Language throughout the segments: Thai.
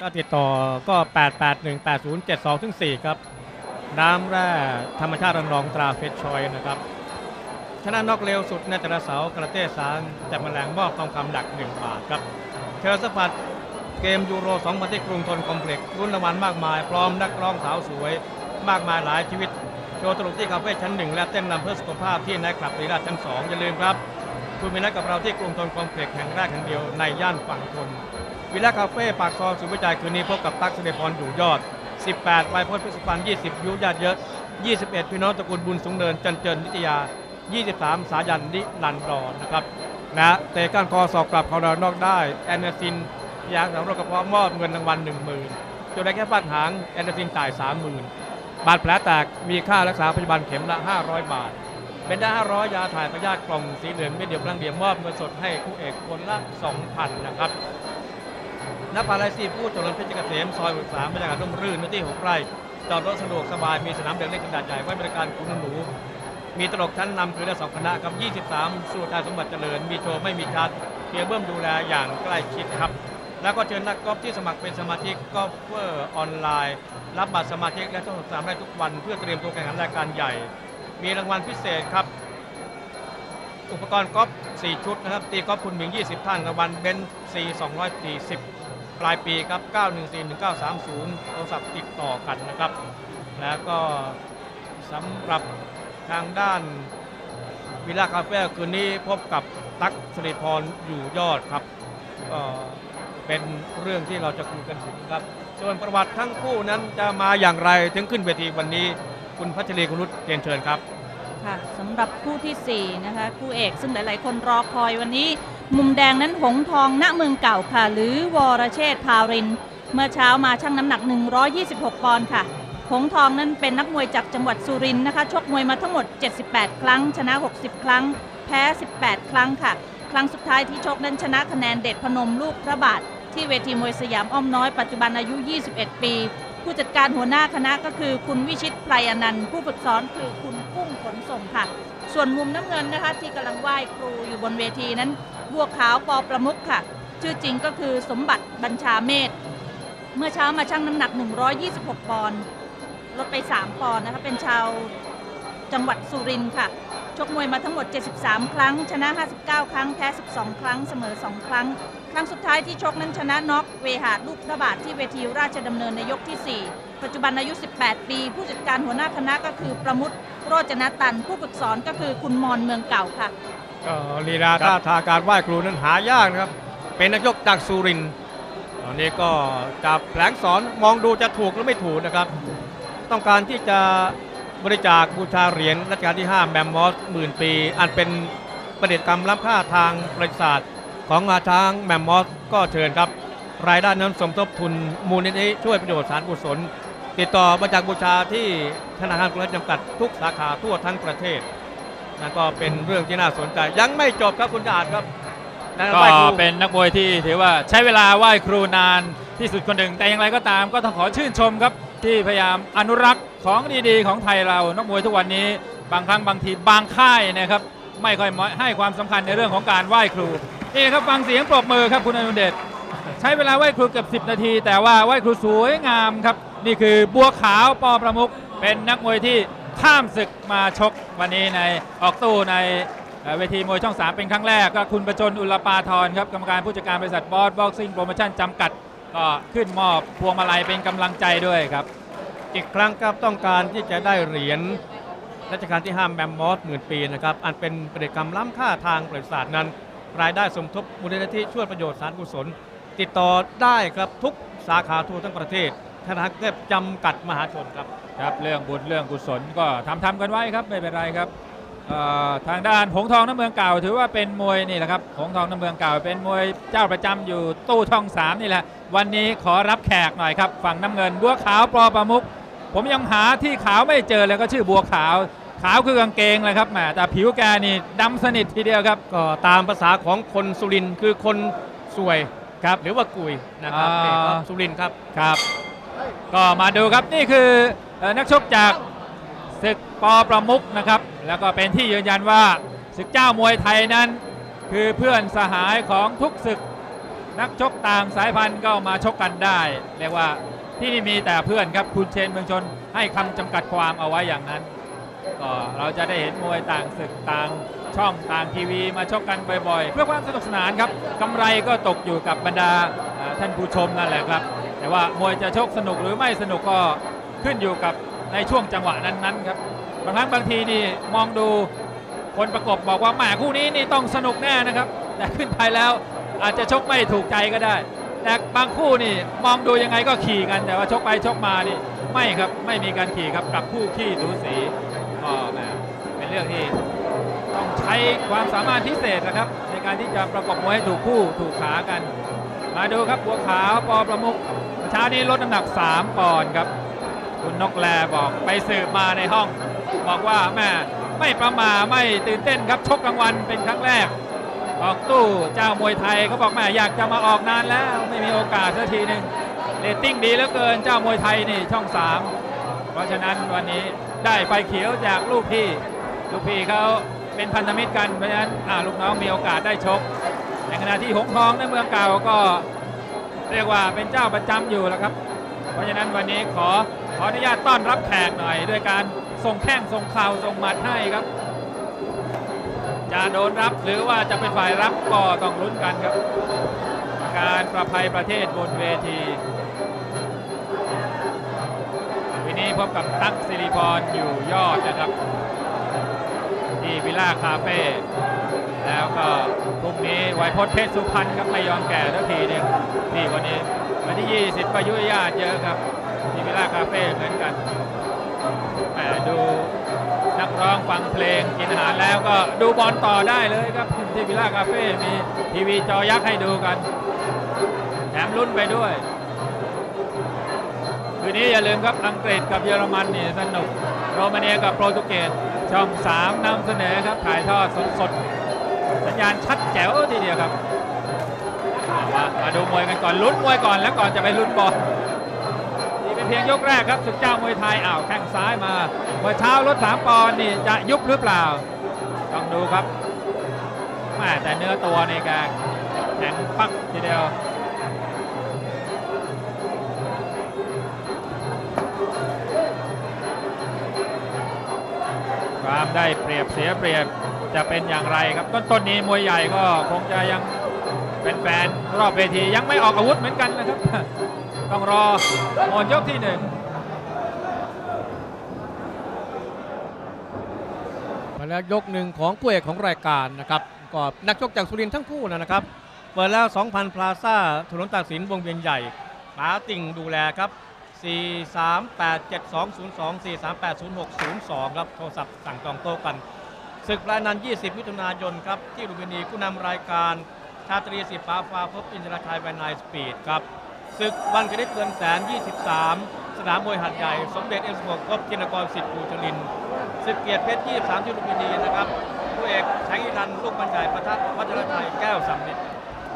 ก็ติดต่อก็ 8818072ถึง4ครับ น้ำแร่ธรรมชาติรังรองตราเพชรชอยนะครับ ชนะนอกเร็วสุดในแต่ละเสากระเต้สารจับแมลงมอบทองคำหนัก 1 บาทครับเชิญสัมผัสเกมยูโร2000ที่กรุงทนคอมเพล็กซ์รุ่นรางวัลมากมาย พร้อมนักร้องสาวสวย มากมายหลายชีวิตโชว์ตลกที่คาเฟ่ชั้นหนึ่งและเต้นรำเพื่อสุขภาพที่นท์คลับรีราชชั้น2อย่าลืมครับคุณมีนัดกับเราที่กรุงทนคอมเพล็กซ์แห่งแรกแห่งเดียวในย่านฝั่งทน วิลล่าคาเฟ่ปากซอยสุวิจัยคืนนี้พบกับตั๊กเสด็จพรอยู่ยอด 18ไวยพจน์พิสุพันธ์20 ยุญาเยอะ 21 พี่น้องตระกูลบุญสูงเนิน จันเจินนิตยา 23 สายันนิรันดรนะครับนะเตะก้านคอสอกกลับเขาดานอกได้แอนเนซินยางสำรวจกระเพาะมอบเงินรางวัล 10,000จนได้แค่ฟาดหางแอนเนซินจ่าย 30,000 บาดแผลแตกมีค่ารักษาพยาบาลเข็มละ 500 บาทเป็นได้500 ยาถ่ายพยาธิกล่องสีเหลืองเม็ดเดียวครั้งเดียวมอบเงินสดให้คู่เอกคนละ 2,000 นะครับ นภาลัยซีพูดถนนเพชรเกษมซอยสามบรรยากาศร่มรื่นเนื้อที่หกไร่จอดรถสะดวกสบายมีสนามเด็กเล่นขนาดใหญ่ไว้บริการคุณหนู มีตลกชั้นนำคือละสองคณะครับ 23 สุรชาติสมบัติเจริญ มีโชว์ไม่มีชัดเพียงเบิ่มดูแลอย่างใกล้ชิดครับ แล้วก็เชิญนักกอล์ฟที่สมัครเป็นสมาชิกกอล์ฟเฟอร์ออนไลน์ รับบัตรสมาชิกและต้องสามได้ทุกวัน เพื่อเตรียมตัวแข่งขันรายการใหญ่ มีรางวัลพิเศษครับ อุปกรณ์กอล์ฟ4ชุดนะครับตีกอล์ฟคุณหมิง 20 ท่านรางวัลเบนซ์ซี240 ปลายปีครับ 9141930 โทรศัพท์ติดต่อกันนะครับ แล้วก็สำหรับทางด้านวิลล่าคาเฟ่คืนนี้พบกับตั๊กสิริพรอยู่ยอดครับก็เป็นเรื่องที่เราจะคุยกันถึงครับ ส่วนประวัติทั้งคู่นั้นจะมาอย่างไรถึงขึ้นเวทีวันนี้ คุณพัชรีคุณรุตเรียนเชิญครับ ค่ะสำหรับคู่ทีสี่4 นะคะ คู่เอกซึ่งหลาย ๆ คนรอคอยวันนี้ มุมแดงนั้นหงทองณเมืองเก่าค่ะ หรือวรเชษฐ์พาริน เมื่อเช้ามาชั่งน้ำหนัก 126 ปอนด์ค่ะ หงทองนั้นเป็นนักมวยจากจังหวัดสุรินทร์นะคะ ชกมวยมาทั้งหมด 78 ครั้ง ชนะ 60 ครั้ง แพ้ 18 ครั้งค่ะ ครั้งสุดท้ายที่ชกนั้นชนะคะแนนเด็ดพนมลูกพระบาท ที่เวทีมวยสยามอ้อมน้อยปัจจุบันอายุ 21 ปี ผู้จัดการหัวหน้าคณะก็คือคุณวิชิตไพรอนันต์ผู้ฝึกสอนคือคุณกุ้งขนส่งค่ะ ส่วนมุมน้ำเงินนะคะ ที่กำลังไหว้ครูอยู่บนเวทีนั้น บัวขาวปอประมุขค่ะ ชื่อจริงก็คือสมบัติบัญชาเมธเมื่อเช้ามาชั่งน้ำหนัก 126 ปอนด์ลดไป 3 ปอนด์นะคะเป็นชาวจังหวัดสุรินทร์ค่ะ ชกมวยมาทั้งหมด 73 ครั้ง ชนะ 59 ครั้ง แพ้ 12 ครั้ง เสมอ 2 ครั้ง ครั้งสุดท้ายที่ชกนั้นชนะน็อกเวหาดลูกพระบาทที่เวทีราชดำเนินในยกที่ 4 ปัจจุบันอายุ 18 ปี ผู้จัดการหัวหน้าคณะก็คือประมุตโรจนตัน ผู้ฝึกสอนก็คือคุณมอนเมืองเก่าค่ะ ก็ลีลาท่าทางการไหว้ครูนั้นหายากนะครับ เป็นนักยกจากสุรินทร์ตอนนี้ก็จับแผลงสอนมองดูจะถูกหรือไม่ถูกนะครับ ต้องการที่จะบริจาคบูชาเหรียญรัชกาลที่ 5 แมมมอสหมื่นปี อันเป็นประเด็จกรรมล้ำค่าทางประวัติศาสตร์ของงาช้างแมมมอสก็เชิญครับ รายได้นั้นสมทบทุนมูลนิธิช่วยประโยชน์สารกุศลติดต่อบริจาคบูชาที่ธนาคารกรุงเทพจำกัดทุกสาขาทั่วทั้งประเทศ นั่นก็เป็นเรื่องที่น่าสนใจ ยังไม่จบครับคุณดาดครับนะก็เป็นนักมวยที่ถือว่าใช้เวลาไหว้ครูนานที่สุดคนหนึ่ง แต่อย่างไรก็ตามก็ต้องขอชื่นชมครับ ที่พยายามอนุรักษ์ของดีๆ ของไทยเรานักมวยทุกวันนี้ บางครั้งบางทีบางค่ายนะครับไม่ค่อยให้ความสำคัญในเรื่องของการไหว้ครูนี่ครับฟังเสียงปรบมือครับคุณอนุเดชใช้เวลาไหว้ครูเกือบ10 นาที แต่ว่าไหว้ครูสวยงามครับ นี่คือบัวขาวปอประมุกเป็นนักมวยที่ ข้ามศึกมาชกวันนี้ในออกตู้ในเวทีมวยช่อง 3 เป็นครั้งแรกก็คุณประจนอุลปาทรครับกรรมการผู้จัดการบริษัทบอสบ็อกซิ่งโปรโมชั่นจำกัด ก็ขึ้นมอบพวงมาลัยเป็นกำลังใจด้วยครับ อีกครั้งครับต้องการที่จะได้เหรียญรัชกาลที่ 5 แมมมอสหมื่นปีนะครับอันเป็นประเด็กรรมล้ำค่าทางประวัติศาสตร์นั้น รายได้สมทบมูลนิธิช่วยประโยชน์สารกุศล ติดต่อได้ครับทุกสาขาทั่วทั้งประเทศธนาคารจำกัดมหาชนครับ ครับเรื่องบุญเรื่องกุศลก็ทำทำกันไว้ครับไม่เป็นไรครับเอ่อทางด้านหงทองน้ำเมืองเก่า ถือว่าเป็นมวยนี่แหละครับหงทองน้ำเมืองเก่า เป็นมวยเจ้าประจำอยู่ตู้ช่องสามนี่แหละ วันนี้ขอรับแขกหน่อยครับฝั่งน้ำเงินบัวขาวปอประมุกผมยังหาที่ขาวไม่เจอเลยก็ชื่อบัวขาว ขาวคือกางเกงเลยครับแหมแต่ผิวแกนี่ดำสนิททีเดียวครับก็ตามภาษาของคนสุรินทร์คือคนสวยครับหรือว่ากุยนะครับอ่านี่ครับสุรินทร์ครับครับ ก็มาดูครับนี่คือเอ่อ นักชกจากศึกปอประมุกนะครับ แล้วก็เป็นที่ยืนยันว่าศึกเจ้ามวยไทยนั้น คือเพื่อนสหายของทุกศึก นักชกต่างสายพันธุ์ก็มาชกกันได้ เรียกว่าที่นี่มีแต่เพื่อนครับคุณเชนเมืองชนให้คำจำกัดความเอาไว้อย่างนั้นก็เราจะได้เห็นมวยต่างศึกต่างช่องต่างทีวีมาชกกันบ่อยๆ เพื่อความสนุกสนานครับกำไรก็ตกอยู่กับบรรดาท่านผู้ชมนั่นแหละครับ แต่ว่ามวยจะชกสนุกหรือไม่สนุกก็ ขึ้นอยู่กับในช่วงจังหวะนั้นๆครับบางครั้งบางทีนี่มองดูคนประกบบอกว่าแหมคู่นี้นี่ต้องสนุกแน่นะครับ แต่ขึ้นไปแล้วอาจจะชกไม่ถูกใจก็ได้ แต่บางคู่นี่มองดูยังไงก็ขี่กันแต่ว่าชกไปชกมานี่ไม่ครับไม่มีการขี่ครับกับคู่ขี้สูสีก็แหมเป็นเรื่องที่ต้องใช้ความสามารถพิเศษนะครับ ในการที่จะประกบมวยให้ถูกคู่ถูกขากัน มาดูครับบัวขาวปอประมุกเช้านี้ลดน้ำหนัก 3ปอนด์ครับ คุณนกแลบอกไปสืบมาในห้อง บอกว่าแม่ไม่ประมาทไม่ตื่นเต้นครับชกกลางวันเป็นครั้งแรก ออกตู้เจ้ามวยไทยเขาบอกแม่อยากจะมาออกนานแล้วไม่มีโอกาสสักทีหนึ่งเรตติ้งดีเหลือเกินเจ้ามวยไทยนี่ช่อง3เพราะฉะนั้นวันนี้ได้ไฟเขียวจากลูกพี่ ลูกพี่เขาเป็นพันธมิตรกันเพราะฉะนั้นลูกน้องมีโอกาสได้ชกในขณะที่หงทองในเมืองเก่าก็เรียกว่าเป็นเจ้าประจำอยู่แล้วครับ ราะฉะนั้นวันนี้ขอขออนุญาตต้อนรับแขกหน่อย ด้วยการส่งแข้งส่งเข่าส่งหมัดให้ครับ จะโดนรับหรือว่าจะเป็นฝ่ายรับก็ต้องลุ้นกันครับ การประภัยประเทศบนเวทีวันนี้พบกับตั๊กสิริพรอยู่ยอดนะครับ ที่วิลล่าคาเฟ่แล้วก็พรุ่งนี้ไวยพจน์เพชรสุพรรณครับไม่ยอมแก่ทักทีหนึงนี่วันนี้ วันที่ 20ประยุทธ์ญาติเยอะครับที่วิล่าคาเฟ่เหมือนกันแหมดูนักร้องฟังเพลงกินอาหารแล้วก็ดูบอลต่อได้เลยครับที่วิล่าคาเฟ่ มีทีวีจอยักษ์ให้ดูกัน แถมรุ่นไปด้วย คืนนี้อย่าลืมครับอังกฤษกับเยอรมันนี่สนุก โรมาเนียกับโปรตุเกสช่อง 3นำเสนอครับถ่ายทอดสดๆ สัญญาณชัดแจ๋วทีเดียวครับ มาดูมวยกันก่อนลุ้นมวยก่อนแล้วก่อนจะไปลุ้นบอลนี่เป็นเพียงยกแรกครับศึกเจ้ามวยไทยอ้าวแข้งซ้ายมาเมื่อเช้าลด3ปอนนี่จะยุบหรือเปล่า ต้องดูครับแม่แต่เนื้อตัวในการแข็งปักทีเดียวความได้เปรียบเสียเปรียบจะเป็นอย่างไรครับต้นต้นนี้มวยใหญ่ก็คงจะยัง แฟนๆรอบเวทียังไม่ออกอาวุธเหมือนกันนะครับ ต้องรอหมดยกที่หนึ่งมาแล้วยกหนึ่งของคู่เอกของรายการนะครับก็นักชกจากสุรินทร์ทั้งคู่นะครับเปิดแล้ว 2,000 พลาซ่าถนนตากสินวงเวียนใหญ่ป๋าติ่งดูแลครับ 4387202 4380602 ครับ โทรศัพท์สั่งจองโต๊ะกันศึกรายนัน 20 มิถุนายนครับ ที่ลุมพินีผู้นำรายการ ชาตรีสิบฟ้าฟ้าพบอินทราชัยแวนไนสปีดครับศึกวันคณิตเงินแสน 23 สนามมวยหัดใหญ่ สมเด็จเอ็มสมพบจินกรสิทธิ์ภูจรินศึกเกียรติเพชร 23 ที่ลุมพินีนะครับผู้เอกแสงอิรันลูกบรรใหญ่ประทัดวัชรชัยแก้วสำนิด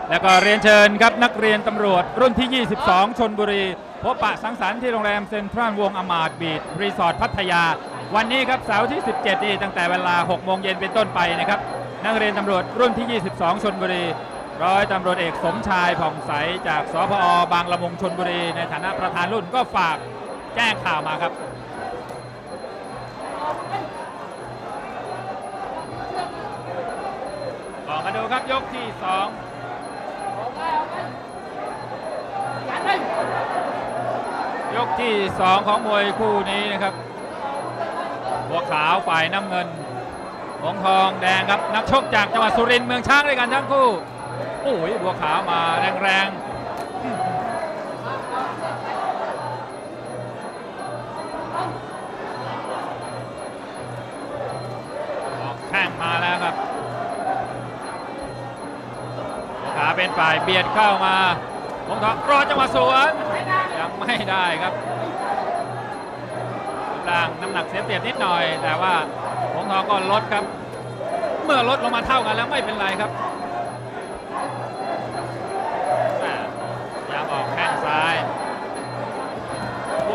แล้วก็เรียนเชิญครับนักเรียนตำรวจรุ่นที่ 22 ชนบุรี พบปะสังสรรค์ที่โรงแรมเซ็นทรัลวงอมาดบีดรีสอร์ทพัทยา วันนี้ครับเสาร์ที่ 17 นี่ตั้งแต่เวลา 6 โมงเย็นเป็นต้นไปนะครับนักเรียนตำรวจรุ่นที่ 22 ชนบุรี ร้อยตำรวจเอกสมชายผ่องใสจากสพอบางละมุงชนบุรี ในฐานะประธานรุ่นก็ฝากแจ้งข่าวมาครับต่อมาดูครับยกที่2ยกที่2ของมวยคู่นี้นะครับบัวขาวฝ่ายน้ำเงินหงทองแดงครับนักชกจากจังหวัดสุรินทร์เมืองช้างด้วยกันทั้งคู่ โอ้ยบัวขาวมาแรงๆออกแข้งมาแล้วครับบัวขาวเป็นฝ่ายเบียดเข้ามาหงทองรอจังหวะสวนยังไม่ได้ครับร่างน้ำหนักเสียเปรียบนิดหน่อย แต่ว่าหงทองก็ลดครับ เมื่อลดลงมาเท่ากันแล้วไม่เป็นไรครับ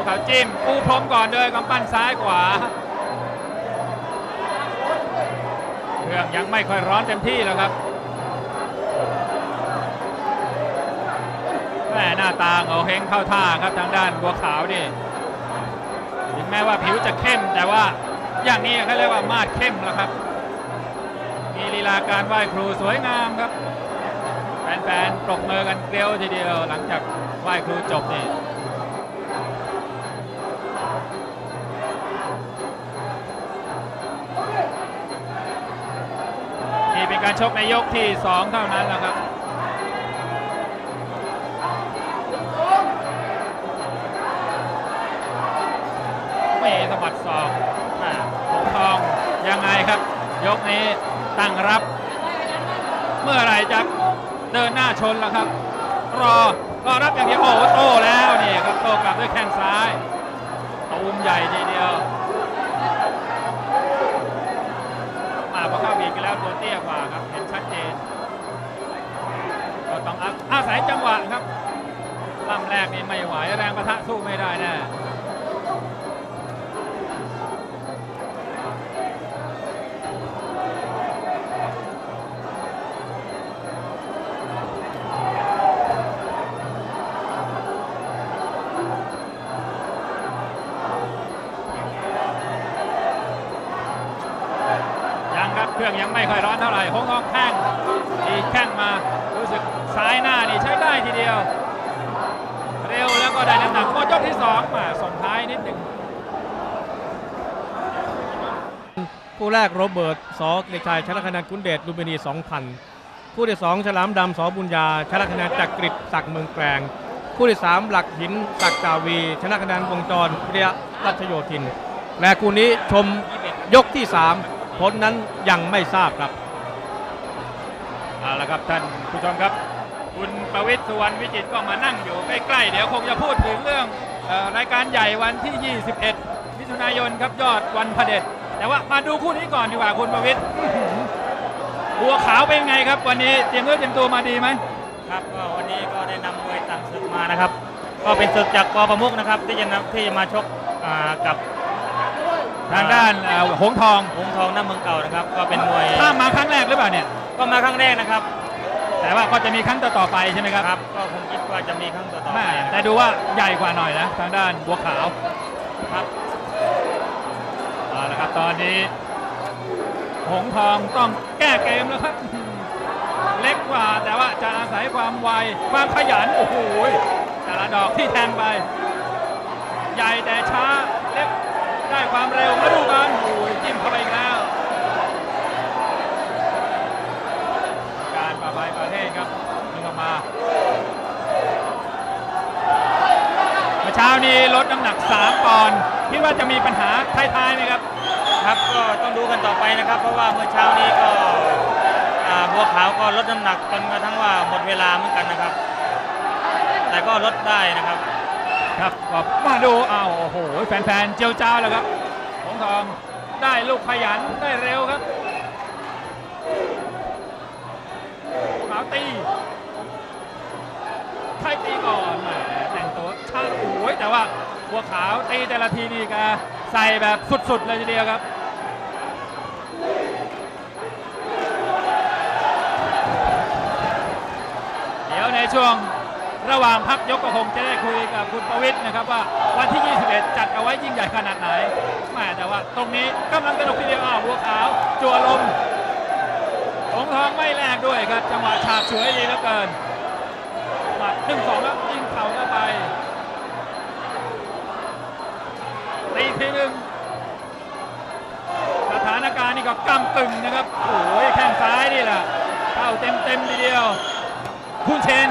เขาจิ้มปูพรมก่อนเลยกำปั้นซ้ายขวาเครื่องยังไม่ค่อยร้อนเต็มที่แล้วครับแม่น้าตางเอาเฮงเข้าท่าครับทางด้านบัวขาวนี่ถึงแม้ว่าผิวจะเข้มแต่ว่าอย่างนี้เขาเรียกว่ามาดเข้มแล้วครับ มีลีลาการไหว้ครูสวยงามครับ แฟนๆปรบมือกันเกลียวทีเดียวหลังจากไหว้ครูจบนี่ เป็นการชกในยกที่ 2 เท่านั้นแหละครับไม่สะบัดศอกหงทองยังไงครับ ยกนี้ตั้งรับ เมื่อไรจะเดินหน้าชนแล้วครับ รอรอรับอย่างเดียวโอ้โหโตแล้วนี่ครับโตกลับด้วยแข้งซ้ายตูมใหญ่ทีเดียว ตัวเตี้ยกว่าครับเห็นชัดเจนก็ต้องอาอาศัยจังหวะครับลำแรกนี่ไม่ไหวแรงประทะสู้ไม่ได้แน่ ไม่ค่อยร้อนเท่าไหร่หงทองแข้งอีแข้งมารู้สึกซ้ายหน้านี่ใช้ได้ทีเดียว เร็วแล้วก็ได้น้ำหนักหมดยกที่สองมาส่งท้ายนิดหนึ่งคู่แรกโรเบิร์ตสอเกลิกชัยชนะคะแนนคุณเดชลุมพินี 2,000 คู่ที่สองฉลามดำสอบุญญาชนะคะแนนจากกริดศักเมืองแกลงคู่ที่สามหลักหินศักดิ์กาวีชนะคะแนนวงจรวิริยรัชโยธิน และคู่นี้ชมยกที่สาม ผลนั้นยังไม่ทราบครับเอาละครับท่านผู้ชมครับ คุณประวิตรสุวรรณวิจิตก็มานั่งอยู่ใกล้ๆเดี๋ยวคงจะพูดถึงเรื่องออรายการใหญ่วันที่ 21มิถุนายนครับยอดวันพระเด็จแต่ว่ามาดูคู่นี้ก่อนดีกว่าคุณประวิตรอื้อหือบัวขาวเป็นไงครับ วันนี้เตรียมเนื้อเตรียมตัวมาดีไหมครับก็วันนี้ก็ได้นำมวยต่างศึกมานะครับ ก็เป็นศึกจากกอประมุกนะครับที่จะนำที่จะมาชกกับางด้านเอ่อหงทองหงทองหน้าเมืองเก่านะครับ ก็เป็นมวยข้ามมาครั้งแรกหรือเปล่าเนี่ย ก็มาครั้งแรกนะครับแต่ว่าก็จะมีครั้งต่อๆไปใช่ไหมครับครับก็คงคิดว่าจะมีครั้งต่อๆไปแม่แต่ดูว่าใหญ่กว่าหน่อยนะ ทางด้านบัวขาวครับ เอาละครับตอนนี้ หงทองต้องแก้เกมแล้วครับ เล็กกว่าแต่ว่าจะอาศัยความไวความขยัน โอ้โหแต่ละดอกที่แทงไป ใหญ่แต่ช้าเล็ก ได้ความเร็วมาดูกันโอ้ยจิ้มเข้าไปอีกแล้ว การประบายประเทศครับนี่ออกมาเมื่อเช้านี้ลดน้ำหนัก 3 ปอนด์คิดว่าจะมีปัญหาท้ายๆไหมครับ ครับก็ต้องดูกันต่อไปนะครับ เพราะว่าเมื่อเช้านี้ก็อ่าบัวขาวก็ลดน้ำหนักจนกระทั่งว่าหมดเวลาเหมือนกันนะครับ แต่ก็ลดได้นะครับ ครับก็มาดูอ้าวโอ้โหแฟนๆเจียวจ้าแล้วครับหงทองได้ลูกขยันได้เร็วครับขาวตีไทยตีก่อนแหมแต่งตัวช่างโอ้ยแต่ว่าบัวขาวตีแต่ละทีนี่แกใส่แบบสุดๆเลยทีเดียวครับเดี๋ยวในช่วง ระหว่างพักยกก็คงจะได้คุยกับคุณประวิทย์นะครับว่าวันที่ 21 จัดเอาไว้ยิ่งใหญ่ขนาดไหนแม่แต่ว่าตรงนี้กำลังสนุกทีเดียวอ้าวบัวขาว จัวลมหงทองไม่แลกด้วยครับ จังหวะฉาบฉวยดีเหลือเกินหมัดหนึ่งสองแล้วยิงเข่าเข้าไปตีทีหนึ่งสถานการณ์นี่ก็กำกึ่งนะครับ โอ้ยแข้งซ้ายนี่แหละเข้าเต็มเต็มทีเดียวคุณเชน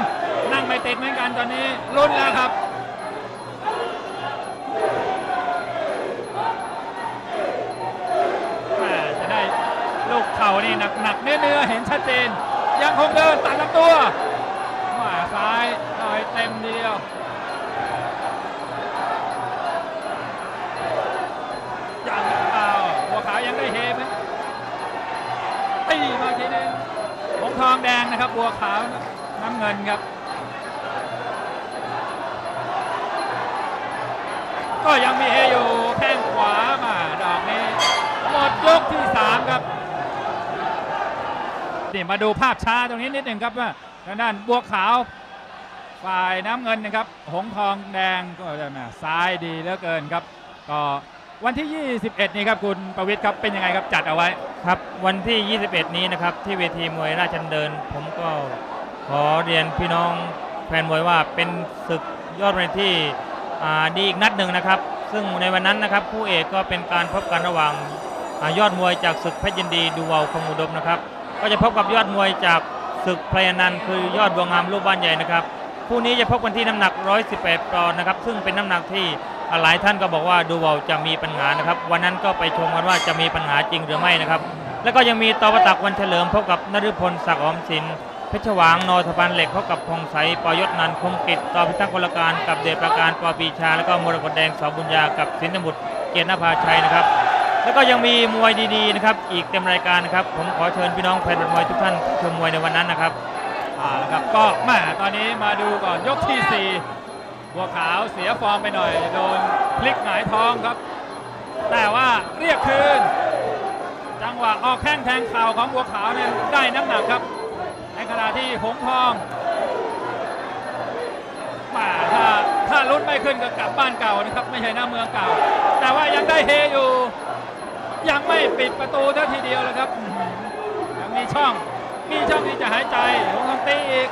ไม่ติดเหมือนกันตอนนี้ลุ้นแล้วครับแม่จะได้ลูกเข่านี่หนักหนักๆเนื้อเนื้อเห็นชัดเจน ยังคงเดินตัดลำตัวแมาซ้ายหน่อยเต็มเดียวยังเอาหัวขาวยังได้เฮไหมตีมาทีนึงหงทองแดงนะครับบัวขาวน้ำเงินครับ ก็ยังมีเฮอยู่แข้งขวามาดอกนี้หมดยกที่ 3 ครับนี่มาดูภาพช้าตรงนี้นิดหนึ่งครับว่าทางด้านบัวขาว ฝ่ายน้ำเงินนะครับ หงทองแดงก็จะมาซ้ายดีเหลือเกินครับ ก็วันที่ 21 นี้ครับคุณประวิทย์ครับเป็นยังไงครับจัดเอาไว้ครับวันที่ 21 นี้นะครับที่เวทีมวยราชดำเนิน ผมก็ขอเรียนพี่น้องแฟนมวยว่าเป็นศึกยอดมวยที่ ดีอีกนัดหนึ่งนะครับ ซึ่งในวันนั้นนะครับคู่เอกก็เป็นการพบกันระหว่างอยอดมวยจากศึกเพชรยินดีดูเวาคงอุดมนะครับ ก็จะพบกับยอดมวยจากศึกพลายนันคือยอดบัวงามลูกบ้านใหญ่นะครับคู่นี้จะพบกันที่น้ำหนัก 118ปอนด์นะครับ ซึ่งเป็นน้ำหนักที่หลายท่านก็บอกว่าดูเวาจะมีปัญหานะครับ วันนั้นก็ไปชมกันว่าจะมีปัญหาจริงหรือไม่นะครับ แล้วก็ยังมีตอประตักวันเฉลิมพบกับนฤพลศักดิ์ออมสิน เพชรวางนอทพันเหล็กพบกับพงไสปอยศนันคมกิจต่อพิทักษ์กลการกับเดชประการปอปีชา แล้วก็มรกตแดงสอบุญญากับสินธบุตรเกียรตินภาชัยนะครับ แล้วก็ยังมีมวยดีๆนะครับ อีกเต็มรายการนะครับ ผมขอเชิญพี่น้องแฟนมวยทุกท่านชมมวยในวันนั้นนะครับเอาละครับก็แมาตอนนี้มาดูก่อนยกที่4บัวขาวเสียฟอร์มไปหน่อย โดนพลิกหงายท้องครับ แต่ว่าเรียกคืน จังหวะออกแข้งแทงเข่าของบัวขาวเนี่ยได้น้ำหนักครับ ขณะที่หงทองมาถ้าถ้าลุ้นไม่ขึ้นก็กลับบ้านเก่านะครับ ไม่ใช่หน้าเมืองเก่า แต่ว่ายังได้เฮอยู่ ยังไม่ปิดประตูเท่าทีเดียวเลยครับยังมีช่องมีช่องที่จะหายใจหงทองตีอีก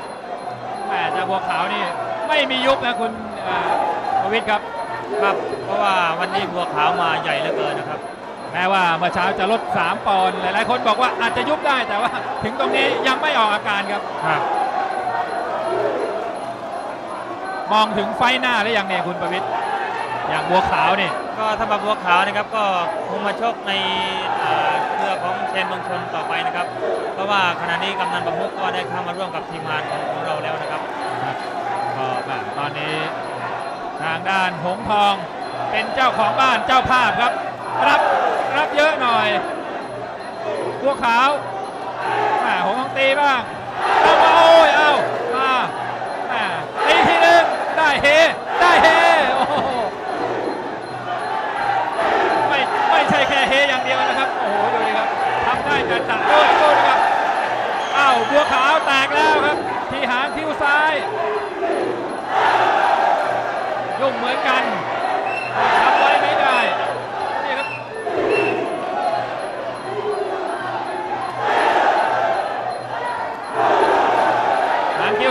แหมแต่บัวขาวนี่ไม่มียุบนะคุณเอ่อประวิทย์ครับ ครับ เพราะว่าวันนี้บัวขาวมาใหญ่เหลือเกินนะครับ แม้ว่าเมื่อเช้าจะลด 3 ปอนด์หลายๆ คนบอกว่าอาจจะยุบได้แต่ว่าถึงตรงนี้ยังไม่ออกอาการครับ ครับ มองถึงไฟหน้าหรือยังเนี่ยคุณประวิทย์อย่างบัวขาวนี่ ก็สำหรับบัวขาวนะครับก็คงมาชกในอ่าเครือของเชนเมืองชนต่อไปนะครับ เพราะว่าขณะนี้กำนันประมุกก็ได้เข้ามาร่วมกับทีมงานของของเราแล้วนะครับก็แหม่ตอนนี้ทางด้านหงทองเป็นเจ้าของบ้านเจ้าภาพครับ รับ รับเยอะหน่อยบัวขาวแหม่หงทองตีบ้างเอามาโอ้ยเอามาแหมตีทีนึงได้เฮได้เฮโอ้โหไม่ไม่ใช่แค่เฮอย่างเดียวนะครับ โอ้โหดูดิครับทำได้จัดจัดด้วยดูนะครับเอ้าวบัวขาวแตกแล้วครับ ที่หางคิ้วซ้ายยุ่งเหมือนกันทำไว้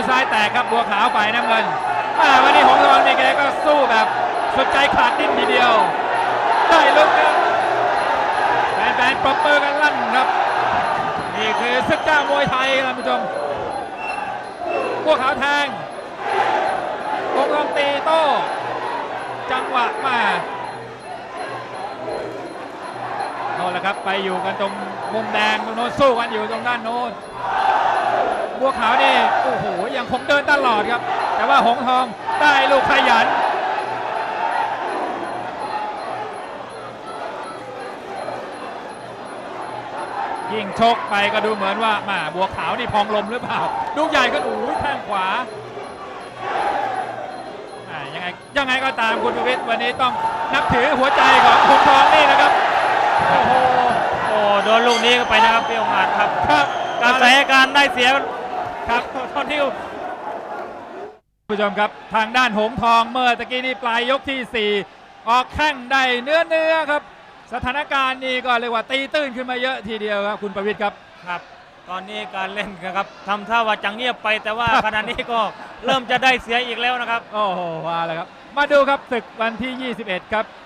ซ้ายแตกครับบัวขาวฝ่ายน้ำเงินอ่วันนี้หงส์ทองนี่แกก็สู้แบบสุดใจขาดดิ้นทีเดียว ได้ลุกครับแฟนๆปรบมือกันลั่นครับนี่คือศึกเจ้ามวยไทยครับท่านผู้ชมบัวขาวแทงหงทองตีโต้จังหวะมาโน่นแหละครับไปอยู่กันตรงมุมแดงตรงโน้นสู้กันอยู่ตรงด้านโน้น บัวขาวนี่โอ้โหยังคงเดินตลอดครับ แต่ว่าหงทองได้ลูกขยันยิ่งชกไปก็ดูเหมือนว่ามาบัวขาวนี่พองลมหรือเปล่าลูกใหญ่ก็โอ้ยแข้งขวาอ่ายังไงยังไงก็ตามคุณประวิทย์วันนี้ต้องนับถือหัวใจของหงทองนี่นะครับโอ้โหโอ้โดนลูกนี้เข้าไปนะครับเปรี้ยวงาดครับครับการใส่อาการได้เสีย ครับตอนที่ผู้ชมครับทางด้านหงทองเมื่อตะกี้นี่ปลายยกที่ 4 ออกแข้งได้เนื้อเนื้อครับ สถานการณ์นี่ก็เรียกว่าตีตื้นขึ้นมาเยอะทีเดียวครับคุณประวิทย์ครับครับ ตอนนี้การเล่นนะครับทำท่าว่าจังเงียบไป แต่ว่าขณะนี้ก็เริ่มจะได้เสียอีกแล้วนะครับ โอ้โหมาแล้วครับ มาดูครับศึกวันที่ 21 ครับเอ่อ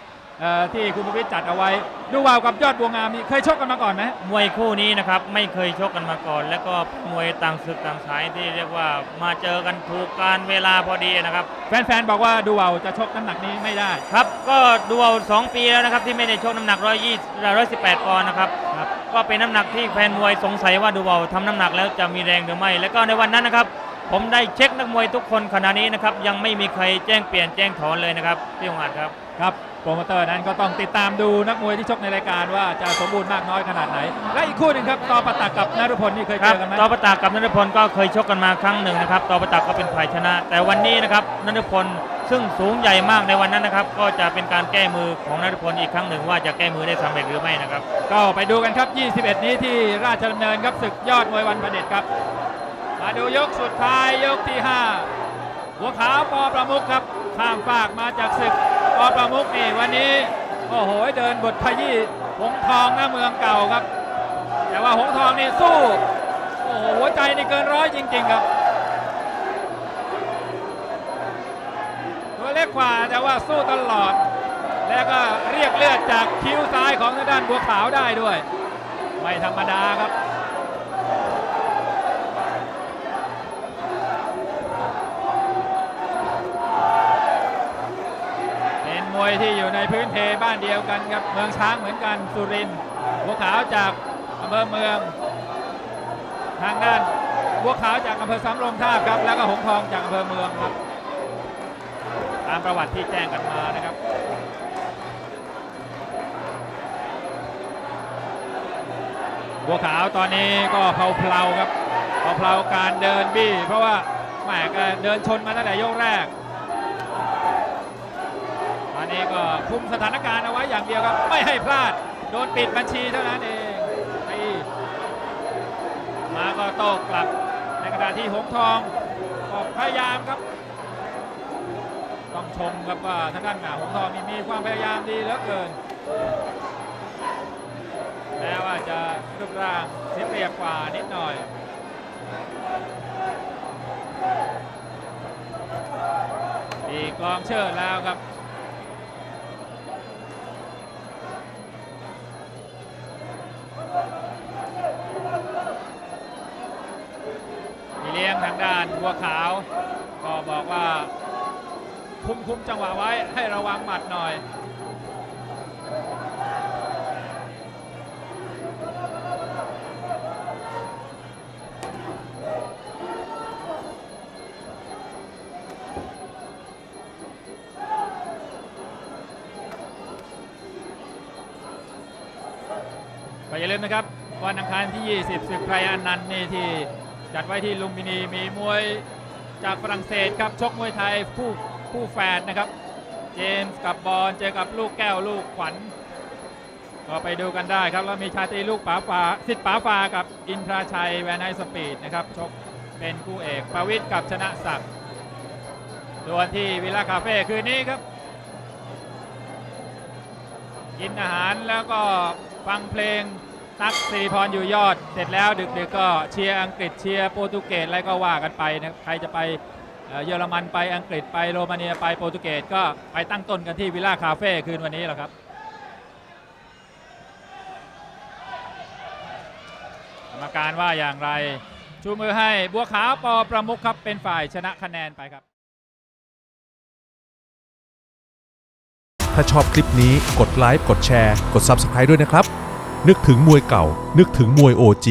ที่คุณประวิทย์จัดเอาไว้ ดูวาวกับยอดบัวงามนี่เคยชกกันมาก่อนไหมมวยคู่นี้นะครับไม่เคยชกกันมาก่อน แล้วก็เป็นมวยต่างศึกต่างสายที่เรียกว่ามาเจอกันถูกการเวลาพอดีนะครับ แฟนๆบอกว่าดูวาวจะชกน้ำหนักนี้ไม่ได้ ครับ ก็ดูเอาสองปีแล้วนะครับที่ไม่ได้ชกน้ำหนัก 120 118ปอนด์นะครับครับก็เป็นน้ำหนักที่แฟนมวยสงสัยว่าดูเอาทำน้ำหนักแล้วจะมีแรงหรือไม่ แล้วก็ในวันนั้นนะครับผมได้เช็คนักมวยทุกคนขณะนี้นะครับยังไม่มีใครแจ้งเปลี่ยนแจ้งถอนเลยนะครับพี่องอาจครับครับ โปรโมเตอร์นั้นก็ต้องติดตามดูนักมวยที่ชกในรายการว่าจะสมบูรณ์มากน้อยขนาดไหน และอีกคู่หนึ่งครับต่อปะตักกับนรุพลนี่เคยคเจรับอกันไหมต่อประตักกับนฤพลก็เคยชกกันมาครั้งหนึ่งนะครับต่อประตักก็เป็นฝ่ายชนะ แต่วันนี้นะครับนฤพลซึ่งสูงใหญ่มากในวันนั้นนะครับ ก็จะเป็นการแก้มือของนฤพลอีกครั้งหนึ่งว่าจะแก้มือได้สำเร็จหรือไม่นะครับ ก็ไปดูกันครับ 21 นี้ที่ราชดำเนินครับศึกยอดมวยวันพระเด็จครับ มาดูยกสุดท้ายยกที่ 5 หัวขาวปอประมุกครับข้ามฝากมาจากศึกป อประมุกนี่วันนี้โอ้โหเดินบทขยี้หงทองหน้าเมืองเก่าครับ แต่ว่าหงทองนี่สู้โอ้โหหัวใจนี่เกินร้อยจริง ๆ ครับตัวเล็กกว่าแต่ว่าสู้ตลอด แล้วก็เรียกเลือดจากคิ้วซ้ายของทางด้านบัวขาวได้ด้วย ไม่ธรรมดาครับ วยที่อยู่ในพื้นเพบ้านเดียวกันครับเมืองช้างเหมือนกันสุรินทร์บัวขาวจากอำเภอเมือง ทางด้านบัวขาวจากอำเภอสำโรงทาบครับแล้วก็หงทองจากอำเภอเมืองครับ ตามประวัติที่แจ้งกันมานะครับบัวขาวตอนนี้ก็เพลาเพลาครับเพลาเพลาการเดินบี้เพราะว่าแหมก็เดินชนมาตั้งแต่ยกแรก นี้ก็คุมสถานการณ์เอาไว้อย่างเดียวครับ ไม่ให้พลาด โดนปิดบัญชีเท่านั้นเองตีมาก็โต้กลับ ในขณะที่หงทองก็พยายามครับ ต้องชมครับว่าทางด้านหน้าหงทองนี่มีความพยายามดีเหลือเกินแม้ว่าจะรูปร่างเสียเปรียบกว่านิดหน่อยอีกกลองเชิดแล้วครับ ลี้ยงทางด้านบัวขาว ก็บอกว่าคุมคุมจังหวะไว้ให้ระวังหมัดหน่อยก็อย่าลืมนะครับ วันอังคารที่ 20ศึกไพรอันนันนี่ที่ จัดไว้ที่ลุมพินีมีมวยจากฝรั่งเศสครับชกมวยไทยคู่คู่แฝดนะครับ เจมส์กับบอลเจอกับลูกแก้วลูกขวัญก็ไปดูกันได้ครับ แล้วมีชาตรีลูกป๋าฟ้าสิทธิ์ป๋าฟ้ากับอินทราชัยแวนไนสปีดนะครับชกเป็นคู่เอกประวิทย์กับชนะศักดิ์ดวลที่วิลล่าคาเฟ่คืนนี้ครับกินอาหารแล้วก็ฟังเพลง ตั๊กสิริพรอยู่ยอด เสร็จแล้วดึกๆก็เชียร์อังกฤษเชียร์โปรตุเกสอะไรก็ว่ากันไปนะใครจะไปเอ่อเยอรมันไปอังกฤษไปโรมาเนียไปโปรตุเกสก็ไปตั้งต้นกันที่วิลล่าคาเฟ่คืนวันนี้แหละครับกรรมการว่าอย่างไร ชูมือให้บัวขาวปอประมุขครับเป็นฝ่ายชนะคะแนนไปครับ ถ้าชอบคลิปนี้กดไลค์กดแชร์ กด Subscribe ด้วยนะครับ นึกถึงมวยเก่า นึกถึงมวย OG